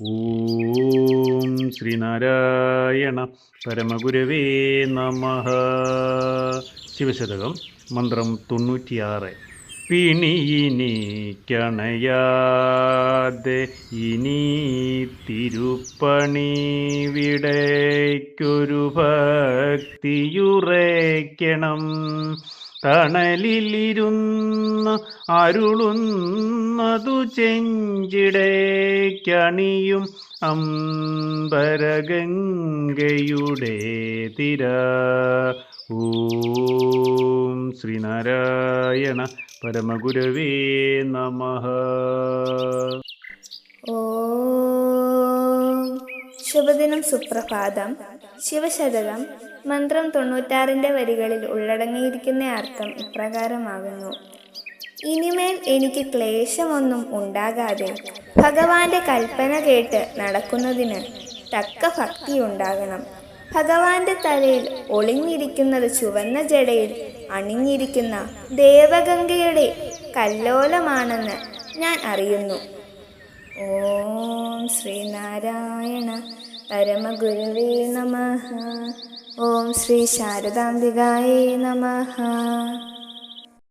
ഓം ശ്രീനാരായണ പരമഗുരവേ നമ ശിവശതകം മന്ത്രം തൊണ്ണൂറ്റിയാറ്. പിണിയിനിക്കണയാതെ ഇനി തിരുപ്പണി വിടയ്ക്കൊരു ഭക്തിയുറയ്ക്കണം. തണലിലിരുന്ന് അരുളുന്നതു ചെഞ്ചിടേക്കണിയും അമ്പരഗംഗയുടെ തിര. ഓം ശ്രീനാരായണ പരമഗുരവേ നമ. ഓം ശുഭദിനം സുപ്രഭാതം. ശിവശതകം മന്ത്രം തൊണ്ണൂറ്റാറിന്റെ വരികളിൽ ഉള്ളടങ്ങിയിരിക്കുന്ന അർത്ഥം ഇപ്രകാരമാകുന്നു. ഇനിമേൽ എനിക്ക് ക്ലേശമൊന്നും ഉണ്ടാകാതെ ഭഗവാന്റെ കൽപ്പന കേട്ട് നടക്കുന്നതിന് തക്ക ഭക്തി ഉണ്ടാകണം ഭഗവാന്റെ തലയിൽ ഒളിഞ്ഞിരിക്കുന്നത് ചുവന്ന ജടയിൽ അണിഞ്ഞിരിക്കുന്ന ദേവഗംഗയുടെ കല്ലോലമാണെന്ന് ഞാൻ അറിയുന്നു. ഓം ശ്രീനാരായണ പരമഗുരുവേ നമ. ഓം ശ്രീ ശാരദാംബികായേ നമ.